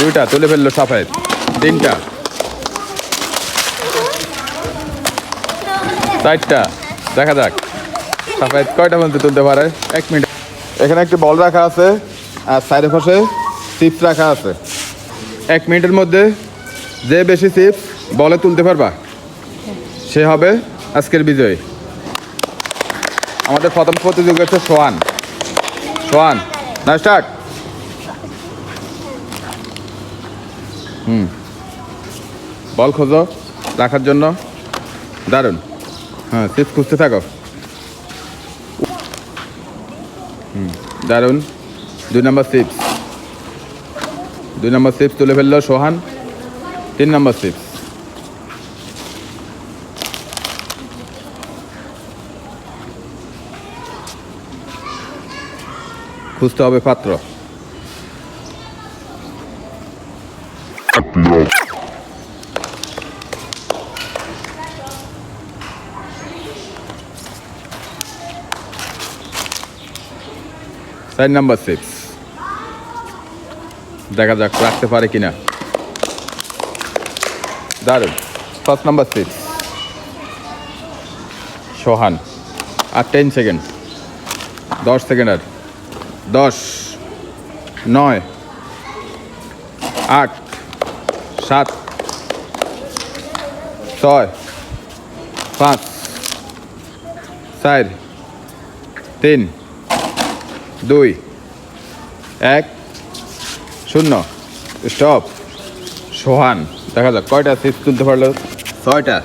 দুইটা তুলে ফেলল সাফেদ। তিনটা। চারটা। দেখা যাক। সাফেদ কয়টা পর্যন্ত তুলতে পারে? এক মিনিট। এখানে একটি বল রাখা আছে আর সাইডে পাশে চিপস রাখা আছে। এক মিনিটের মধ্যে যে বেশি চিপস বলে তুলতে পারবা সে হবে আজকের বিজয়ী। আমাদের প্রথম প্রতিযোগী হচ্ছে সোয়ান। সোয়ান না স্টার্ট হুম। বল খোঁজো, রাখার জন্য। দারুণ। হ্যাঁ চিপস খুঁজতে থাকো। হুম, দারুণ। দুই নম্বর চিপস। দুই নম্বর চিপস তুলে ফেলল সোহান। তিন নম্বর চিপস। খুঁজতে হবে পাত্র। সাইড নাম্বার সিক্স দেখা যাক, রাখতে পারে কিনা। দারুণ। First number six Sohan. আর টেন সেকেন্ড দশ সেকেন্ড আর। দশ, নয়, আট, সাত, ছয়, পাঁচ, চার, তিন দুই, এক, শূন্য, স্টপ। সোহান, দেখা যাক, কয়টা সিক্স তুলতে পারল? ছয়টা।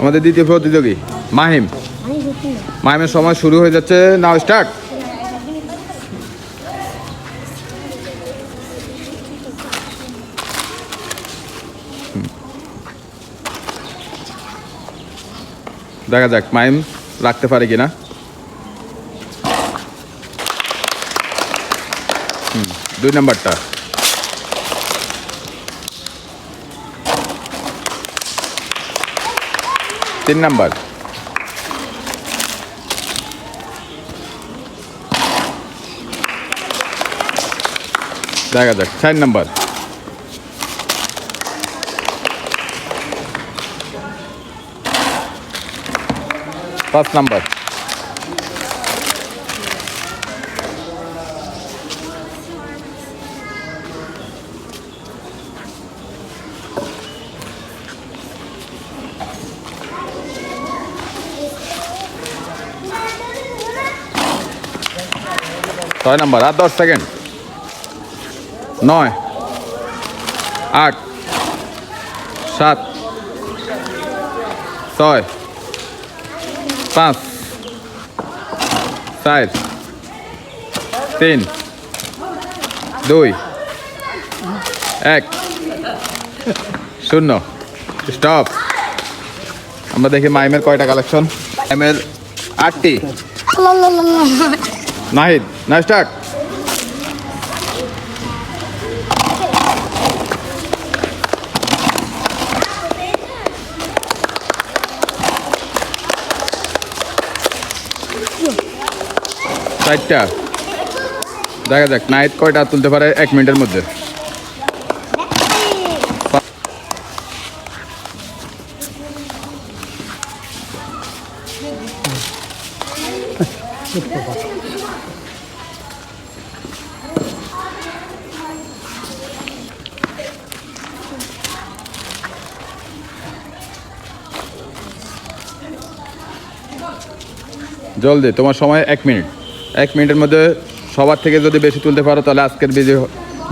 আমাদের দ্বিতীয় প্রতিযোগী, মাহিম। মাহিমের সময় শুরু হয়ে যাচ্ছে, নাও স্টার্ট দেখা যাক মাইম রাখতে পারে কিনা। দুই নাম্বারটা তিন নাম্বার দেখা যাক চার নাম্বার পাঁচ নাম্বার ছয় নাম্বার, আর দশ সেকেন্ড। নয়, আট, সাত, ছয়, পাঁচ, চার, তিন, দুই, এক, শূন্য। স্টপ। আমরা দেখি মাইমের কয়টা কালেকশন? মাইমের আটটি। নাহিদ না স্টার্ট চারটা। দেখা যাক নাইট কয়টা তুলতে পারে এক মিনিটের মধ্যে। জলদি, তোমার সময় এক মিনিট। এক মিনিটের মধ্যে সবার থেকে যদি বেশি তুলতে পারো, তাহলে আজকের বিজি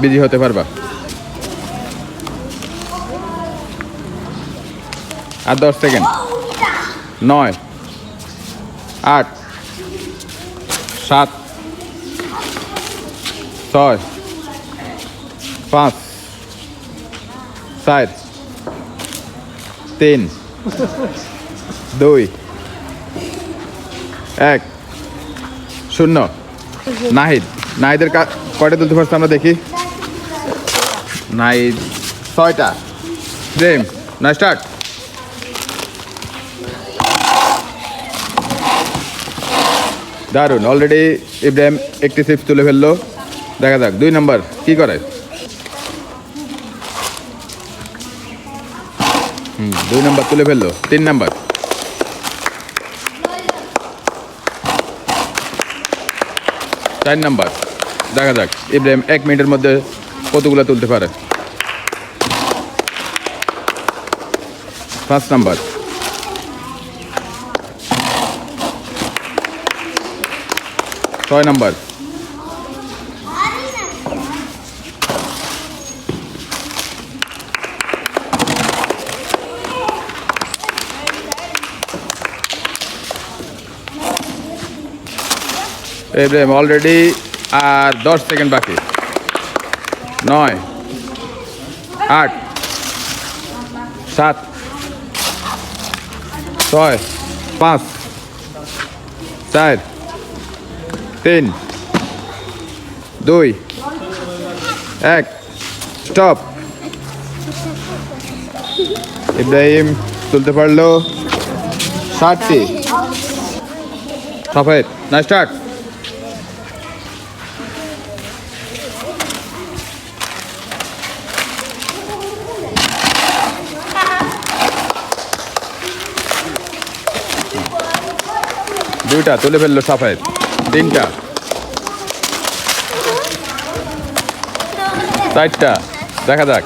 বিজি হতে পারবা। আর দশ সেকেন্ড। নয়, আট, সাত, ছয়, পাঁচ, চার, তিন, দুই এক, শূন্য। নাহিদ, নাহিদের কয়টা তুলতে পারছে আমরা দেখি? নাহিদ, ছয়টা। প্রেম না, স্টার্ট। দারুণ অলরেডি ইব্রাহিম একটি সিপস তুলে ফেলল। দেখা যাক, দুই নম্বর, কি করে? দুই নাম্বার তুলে ফেলল, তিন নাম্বার। চার নাম্বার। দেখা যাক, ইব্রাহিম এক মিনিটের মধ্যে কতগুলো তুলতে পারে। পাঁচ নাম্বার। ছয় নাম্বার। ইব্রাহিম অলরেডি আর দশ সেকেন্ড বাকি। নয়, আট, সাত, ছয়, পাঁচ, চার, তিন, দুই, এক, স্টপ। ইব্রাহিম তুলতে পারল ষাটটি। সফেদ না স্টার্ট দুইটা তুলে ফেলল সাফেদ তিনটা। চারটা। দেখা যাক।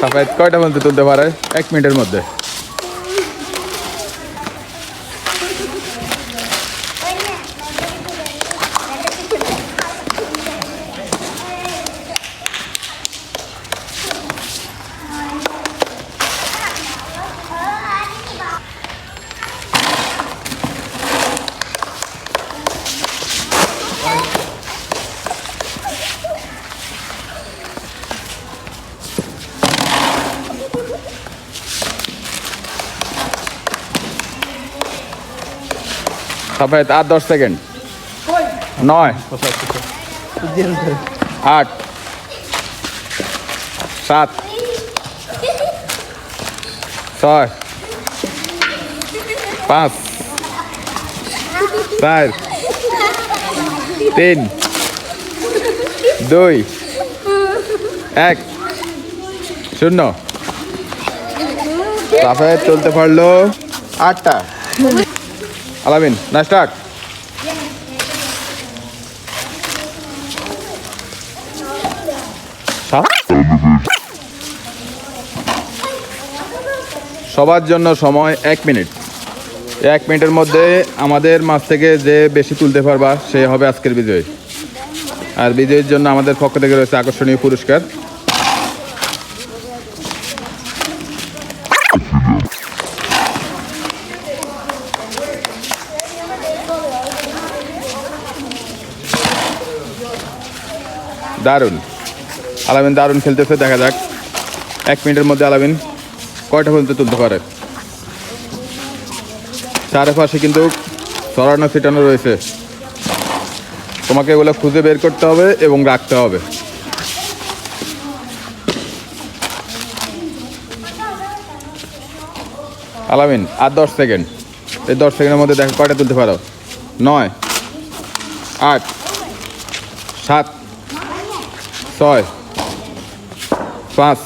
সাফেদ কয়টা পর্যন্ত তুলতে পারে? এক মিনিটের মধ্যে। সাফেদ আর দশ সেকেন্ড। নয়, আট, সাত, ছয়, পাঁচ, চার, তিন, দুই, এক, শূন্য। সাফেদ চলতে পারল আটটা। আলামিন না স্টার্ট সবার জন্য সময় এক মিনিট। এক মিনিটের মধ্যে আমাদের মাছ থেকে যে বেশি তুলতে পারবা, সে হবে আজকের বিজয়ী। আর বিজয়ীর জন্য আমাদের পক্ষ থেকে রয়েছে আকর্ষণীয় পুরস্কার। দারুণ। আলামিন দারুণ খেলতেছে, দেখা যাক। এক মিনিটের মধ্যে আলামিন কয়টা পর্যন্ত তুলতে পারে। চারপাশে কিন্তু ছড়ানো, ছিটানো রয়েছে। তোমাকে এগুলো খুঁজে বের করতে হবে এবং রাখতে হবে। আলামিন, আর দশ সেকেন্ড। এই দশ সেকেন্ডের মধ্যে দেখো কয়টা তুলতে পারো। নয়, আট, সাত ছয় পাঁচ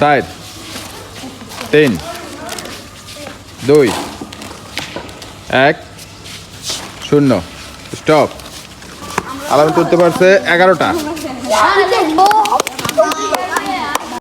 চার তিন দুই এক শূন্য। স্টপ। আলাদা করতে পারছে এগারোটা।